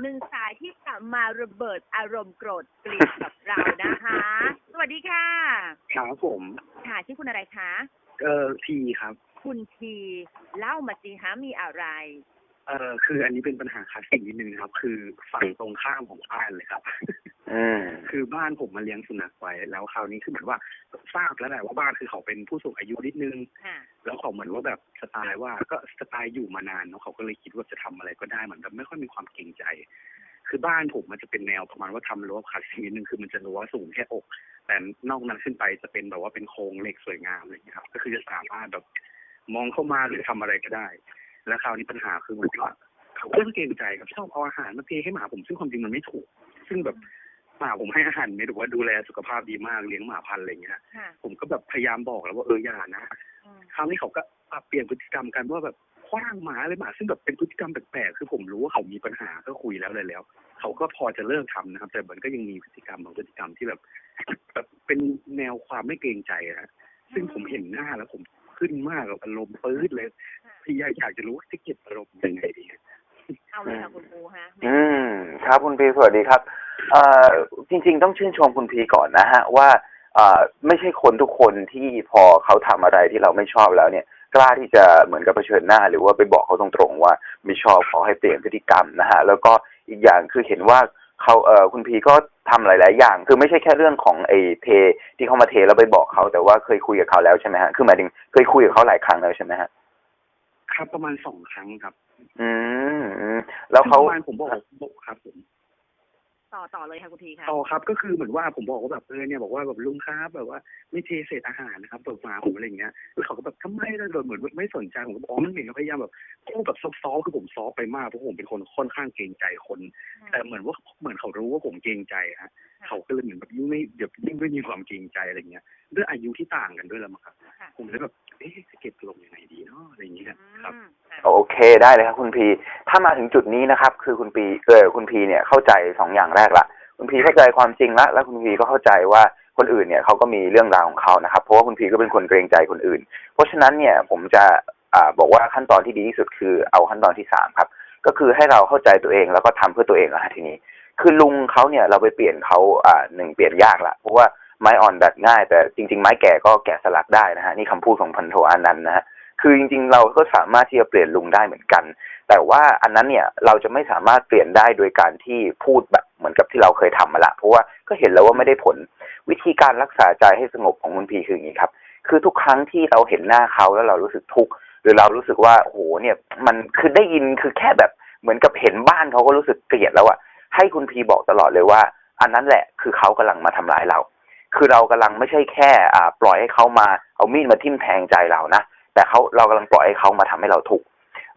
หนึ่งสายที่จะมาระเบิดอารมณ์โกรธเกลียดกับเรานะคะ สวัสดีค่ะ ครับผม ค่ะชื่อคุณอะไรคะ เออทีครับ คุณทีเล่ามาสิคะมีอะไร เออคืออันนี้เป็นปัญหาคลาสสิกนิดนึงนะครับ คือฝั่งตรงข้ามของบ้านเลยครับอืมคือบ้านผมมาเลี้ยงสุนัขไว้แล้วคราวนี้คือเหมือนว่าทราบแล้วแหละว่าบ้านคือเขาเป็นผู้สูงอายุนิดนึง ค่ะ แล้วเขาเหมือนว่าแบบสไตล์ว่าก็สไตล์อยู่มานานเนาะเขาก็เลยคิดว่าจะทำอะไรก็ได้เหมือนแบบไม่ค่อยมีความเกรงใจ คือบ้านผมมันจะเป็นแนวประมาณว่าทำรั้วคลาสสิกนิดนึงคือมันจะรั้วสูงแค่อก แต่นอกนั้นขึ้นไปจะเป็นแบบว่าเป็นโครงเหล็กสวยงามอะไรอย่างเงี้ยครับ ก็คือจะสามารถแบบมองเข้ามาหรือทำอะไรก็ได้ แล้วคราวนี้ปัญหาคือเหมือนว่าเขาเรื่องเกรงใจกับชอบเอาอาหารมาเทให้หมาผมซึ่งความจริงมันไม่ถูก ซึ่งแบบ หมาผมให้อาหารไม่หรือว่าดูแลสุขภาพดีมากเลี้ยงหมาพันธุ์อะไรอย่างเงี้ยค่ะ ผมก็แบบพยายามบอกแล้วว่าเอออย่านะอืมคราวนี้เขาก็ปรับเปลี่ยนพฤติกรรมกันว่าแบบคว้างหมาเลยหมา ซึ่งแบบเป็นพฤติกรรมแปลกๆคือผมรู้ว่าเขามีปัญหาก็คุยแล้วเลยแล้ว เขาก็พอจะเลิกทำนะครับ แต่มันก็ยังมีพฤติกรรมบางพฤติกรรมที่แบบ แบบเป็นแนวความไม่เกรงใจนะซึ่งผมเห็นหน้าแล้วผมขึ้นมากกับอารมณ์ปื๊ดเลยพี่อยากอยากจะรู้ว่าจะเก็บอารมณ์ยังไงดี เอาเลยค่ะคุณปูฮะอืมครับคุณพีสวัสดีครับ เอ่อจริง ๆ ต้องชื่นชมคุณพีก่อนนะฮะว่าเอ่อไม่ใช่คนทุกคนที่พอเขาทำอะไรที่เราไม่ชอบแล้วเนี่ย กล้าที่จะเหมือนกับเผชิญหน้า หรือว่าไปบอกเขาตรงๆว่าไม่ชอบขอให้เปลี่ยนพฤติกรรมนะฮะแล้วก็อีกอย่างคือเห็นว่าเขาเอ่อคุณพีก็ทำหลาย ๆ อย่าง คือไม่ใช่แค่เรื่องของไอ้เท ที่เขามาเทแล้วไปบอกเขาแต่ว่าเคยคุยกับเขาแล้วใช่ไหมฮะคือหมายถึงเคยคุยกับเขาหลายครั้งแล้วใช่ไหมฮะครับประมาณสองครั้งครับอืมอืมแล้วเขา ประมาณผมบอกบอกครับผม ต่อต่อเลยค่ะคุณทีค่ะต่อครับก็คือเหมือนว่าผมบอกว่าแบบเออเนี่ยบอกว่าแบบลุงครับแบบว่าไม่เทเศษอาหารนะครับแบบหมาผมอะไรอย่างเงี้ยแล้วเขาก็แบบทำไมล่ะแบบเหมือนไม่สนใจผมก็บอกอ๋อมันเหมือนกับพยายามแบบพูดแบบซอฟๆคือผมซอฟไปมากเพราะผมเป็นคนค่อนข้างเกรงใจคน แต่เหมือนว่าเหมือนเขารู้ว่าผมเกรงใจฮะเขาก็เลยเหมือนแบบยิ่งไม่เดี๋ยวยิ่งไม่มีความเกรงใจอะไรเงี้ยด้วยอายุที่ต่างกันด้วยแล้วมั้งครับค่ะผมเลยแบบ เอ๊ะจะเก็บลงยังไงดีเนาะอะไรอย่างเงี้ยครับอืมค่ะโอเคได้เลยครับคุณพี ถ้ามาถึงจุดนี้นะครับ คือคุณพีเออคุณพีเนี่ยเข้าใจสองอย่างแรกละคุณพีเข้าใจความจริงละแล้วคุณพีก็เข้าใจว่าคนอื่นเนี่ยเขาก็มีเรื่องราวของเขานะครับ เพราะว่าคุณพีก็เป็นคนเกรงใจคนอื่น เพราะฉะนั้นเนี่ยผมจะอ่าบอกว่าขั้นตอนที่ดีที่สุดคือเอาขั้นตอนที่สามครับ ก็คือให้เราเข้าใจตัวเองแล้วก็ทำเพื่อตัวเองนะฮะทีนี้ คือลุงเขาเนี่ยเราไปเปลี่ยนเขาอ่าหนึ่งเปลี่ยนยากละเพราะว่า ไม้อ่อนดัดง่าย แต่จริง ๆ ไม้แก่ก็แกะสลักได้นะฮะนี่คำพูดของพันโทอานันต์นะฮะคือจริง ๆ เราก็สามารถที่จะเปลี่ยนลุงได้เหมือนกัน แต่ว่าอันนั้นเนี่ยเราจะไม่สามารถเปลี่ยนได้โดยการที่พูดแบบเหมือนกับที่เราเคยทำมาละ เพราะว่าก็เห็นแล้วว่าไม่ได้ผล วิธีการรักษาใจให้สงบของคุณพีคืออย่างนี้ครับ คือทุกครั้งที่เราเห็นหน้าเขาแล้วเรารู้สึกทุกข์หรือเรารู้สึกว่าโอ้โหเนี่ยมันคือได้ยินคือแค่แบบเหมือนกับเห็นบ้านเขาก็รู้สึกเกลียดแล้วอะให้คุณพีบอกตลอดเลยว่า อันนั้นแหละคือเขากำลังมาทำร้ายเรา คือเรากำลังไม่ใช่แค่อ่าปล่อยให้เขามาเอามีดมาทิ่มแทงใจเรานะแต่เขาเรากำลังปล่อยให้เขามาทำให้เราทุกข์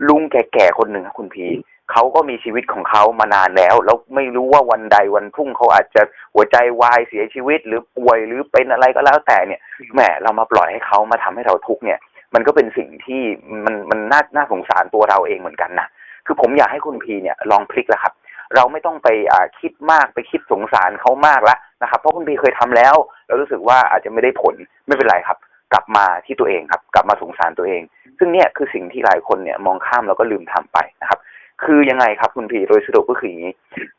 ลุงแก่ๆคนหนึ่งครับคุณพีเขาก็มีชีวิตของเขามานานแล้ว แล้วไม่รู้ว่าวันใดวันพรุ่งเขาอาจจะหัวใจวายเสียชีวิต หรือป่วยหรือเป็นอะไรก็แล้วแต่เนี่ยแหมเรามาปล่อยให้เขามาทำให้เราทุกข์เนี่ย มันก็เป็นสิ่งที่มันมันน่าน่าสงสารตัวเราเองเหมือนกันนะคือผมอยากให้คุณพีเนี่ยลองพลิกแล้วครับ เราไม่ต้องไปอ่าคิดมากไปคิดสงสารเขามากแล้วนะครับ เพราะคุณพีเคยทำแล้วแล้วรู้สึกว่าอาจจะไม่ได้ผลไม่เป็นไรครับ กลับมาที่ตัวเองครับ กลับมาสงสารตัวเอง ซึ่งเนี่ยคือสิ่งที่หลายคนเนี่ยมองข้ามแล้วก็ลืมทำไปนะครับ คือยังไงครับคุณพีโดยสรุปก็คืออย่างนี้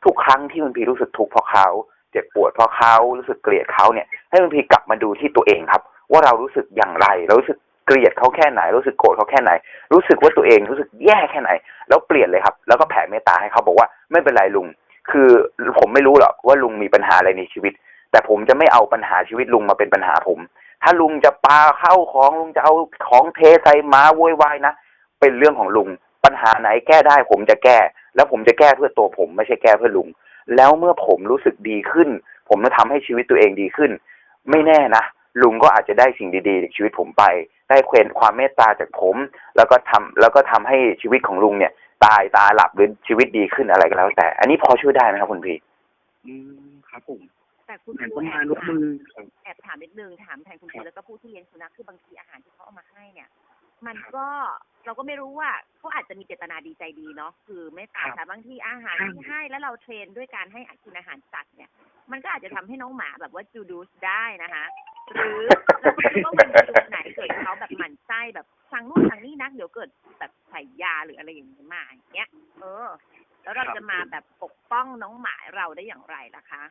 ทุกครั้งที่คุณพีรู้สึกทุกข์เพราะเขาเจ็บปวดเพราะเขารู้สึกเกลียดเขาเนี่ย ให้คุณพีกลับมาดูที่ตัวเองครับ ว่าเรารู้สึกอย่างไรเรารู้สึก เกลียดเขาแค่ไหน รู้สึกโกรธเขาแค่ไหน รู้สึกว่าตัวเองรู้สึกแย่แค่ไหน แล้วเปลี่ยนเลยครับ แล้วก็แผ่เมตตาให้เขาบอกว่าไม่เป็นไรลุง คือผมไม่รู้หรอกว่าลุงมีปัญหาอะไรในชีวิต แต่ผมจะไม่เอาปัญหาชีวิตลุงมาเป็นปัญหาผม ถ้าลุงจะปาเข้าของลุงจะเอาของเทใส่มาโวยวายนะเป็นเรื่องของลุง ปัญหาไหนแก้ได้ผมจะแก้ แล้วผมจะแก้เพื่อตัวผมไม่ใช่แก้เพื่อลุง แล้วเมื่อผมรู้สึกดีขึ้น ผมจะทำให้ชีวิตตัวเองดีขึ้น ไม่แน่นะลุงก็อาจจะได้สิ่งดีๆจากชีวิตผมไป ได้เควนความเมตตาจากผม แล้วก็ทำแล้วก็ทำให้ชีวิตของลุงเนี่ย ตายตาหลับหรือชีวิตดีขึ้นอะไรก็แล้ว แต่ อันนี้พอช่วยได้ไหมครับคุณพีอืมครับผมแต่คุณเหมือนปูประแอมาณบว่าถามมือครับแอบถามนิดนึงถามแทนคุณครัพีบแล้วก็ผู้ที่เลี้ยงสุนัขคือบางทีอาหารที่เขาเอามาให้เนี่ย มันก็เราก็ไม่รู้ว่าเขาอาจจะมีเจตนาดีใจดีเนาะคือไม่ตาครับแต่บางทีอาหารใช่ที่ให้แล้วเราเทรนด้วยการให้กินอาหารสัตว์เนี่ย มันก็อาจจะทำให้น้องหมาแบบว่าจูดูสได้นะคะ หรือเราก็ไม่รู้ว่าวันจุดไหนเกิดเขาแบบหมั่นไส้แบบสั่งนู่นสั่งนี่นักเดี๋ยวเกิดแบบใส่ยาหรืออะไรอย่างนี้มาอย่างเงี้ย เออ แล้วเราครับจะมาแบบปกป้องน้องหมาเราได้อย่างไรล่ะคะ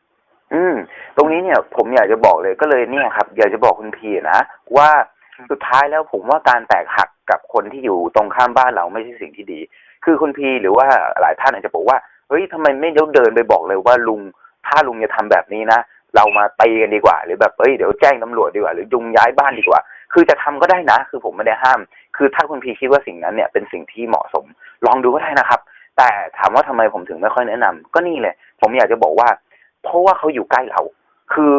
อืม ตรงนี้เนี่ย ผมอยากจะบอกเลยก็เลยเนี่ยครับ อยากจะบอกคุณพีนะว่าครับสุดท้ายแล้วผมว่าการแตกหักกับคนที่อยู่ตรงข้ามบ้านเราไม่ใช่สิ่งที่ดี คือคุณพีหรือว่าหลายท่านอาจจะบอกว่าเฮ้ยทำไมไม่เดินไปบอกเลยว่าลุงถ้าลุงจะทำแบบนี้นะ เรามาตีกันดีกว่า หรือแบบเอ้ยเดี๋ยวแจ้งตำรวจดีกว่า หรือยุงย้ายบ้านดีกว่า คือจะทำก็ได้นะ คือผมไม่ได้ห้าม คือถ้าคุณพีคิดว่าสิ่งนั้นเนี่ยเป็นสิ่งที่เหมาะสม ลองดูก็ได้นะครับ แต่ถามว่าทำไมผมถึงไม่ค่อยแนะนำก็นี่เลยผมอยากจะบอกว่า เพราะว่าเขาอยู่ใกล้เราคือ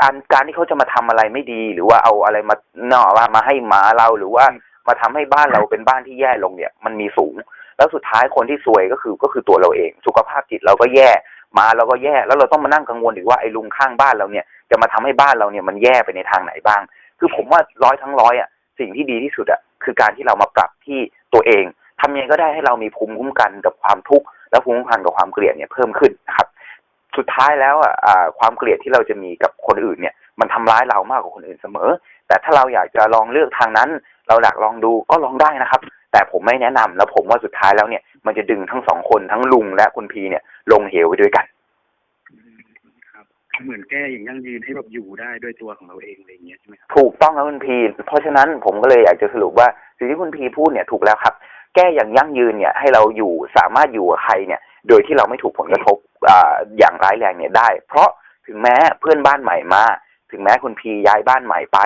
การการที่เขาจะมาทำอะไรไม่ดี หรือว่าเอาอะไรมาเนาะว่ามาให้หมาเราหรือว่ามาทำให้บ้านเราเป็นบ้านที่แย่ลงเนี่ย มันมีสูง แล้วสุดท้ายคนที่ซวยก็คือก็คือตัวเราเอง สุขภาพจิตเราก็แย่ มาเราก็แย่แล้วเราต้องมานั่งกังวลอีกว่าไอ้ลุงข้างบ้านเราเนี่ยจะมาทำให้บ้านเราเนี่ยมันแย่ไปในทางไหนบ้าง คือผมว่าร้อยทั้งร้อยอะสิ่งที่ดีที่สุดอะคือการที่เรามาปรับที่ตัวเองทำยังไงก็ได้ให้เรามีภูมิคุ้มกันกับความทุกข์และภูมิคุ้มกันกับความเกลียดเนี่ยเพิ่มขึ้นนะครับ สุดท้ายแล้วอะความเกลียดที่เราจะมีกับคนอื่นเนี่ย มันทำร้ายเรามากกว่าคนอื่นเสมอ แต่ถ้าเราอยากจะลองเลือกทางนั้น เราอยากลองดูก็ลองได้นะครับ แต่ผมไม่แนะนำแล้วผมว่าสุดท้ายแล้วเนี่ยมันจะดึงทั้งสองคนทั้งลุงและคุณพีเนี่ยลงเหวไปด้วยกันอืมครับเหมือนแก้อย่างยั่งยืนให้แบบอยู่ได้ด้วยตัวของเราเองอะไรอย่างเงี้ยใช่ไหมครับถูกต้องครับคุณพี เพราะฉะนั้นผมก็เลยอยากจะสรุปว่าสิ่งที่คุณพีพูดเนี่ยถูกแล้วครับ แก้อย่างยั่งยืนเนี่ยให้เราอยู่สามารถอยู่กับใครเนี่ย โดยที่เราไม่ถูกผลกระทบอ่าอย่างร้ายแรงเนี่ยได้ เพราะถึงแม้เพื่อนบ้านใหม่มา ถึงแม้คุณพีย้ายบ้านใหม่ไป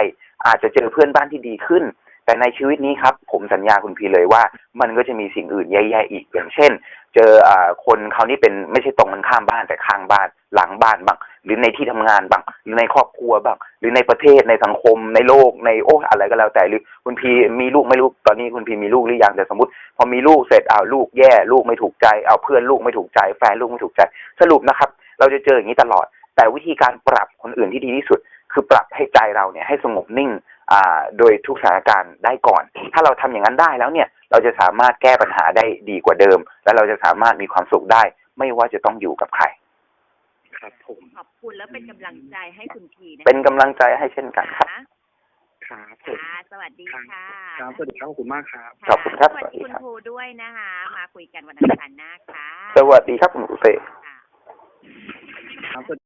อาจจะเจอเพื่อนบ้านที่ดีขึ้น แต่ในชีวิตนี้ครับ ผมสัญญาคุณพีเลยว่า มันก็จะมีสิ่งอื่นแย่ๆอีกอย่างเช่น เจออคนเขานี่เป็นไม่ใช่ตรงกันข้ามบ้านแต่ข้างบ้านหลังบ้านบ้าง หรือในที่ทำงานบ้าง หรือในครอบครัวบ้าง หรือในประเทศในสังคมในโลกในโอ้อะไรก็แล้วแต่หรือคุณพีมีลูกไม่รู้ตอนนี้คุณพีมีลูกหรือยังแต่สมมติ พอมีลูกเสร็จอ้าวลูกแย่ลูกไม่ถูกใจเอาเพื่อนลูกไม่ถูกใจ แฟนลูกไม่ถูกใจ สรุปนะครับ เราจะเจออย่างนี้ตลอด แต่วิธีการปรับคนอื่นที่ดีที่สุด คือปรับให้ใจเราเนี่ยให้สงบนิ่ง โดยทุกสถานการณ์ได้ก่อน ถ้าเราทำอย่างนั้นได้แล้วเนี่ยเราจะสามารถแก้ปัญหาได้ดีกว่าเดิม และเราจะสามารถมีความสุขได้ ไม่ว่าจะต้องอยู่กับใครครับผมขอบคุณและเป็นกำลังใจให้คุณพีนะเป็นกำลังใจให้เช่นกันครับะครับผมค่ะสวัสดีค่ะครับสวัสดีครับขอบคุณมากครับขอบคุณครับสวัสดีสวัสดีคุณครับครูด้วยนะคะมาคุยกันวันอังคารหน้าค่ะสวัสดีครับคุณอุเตค่ะครับ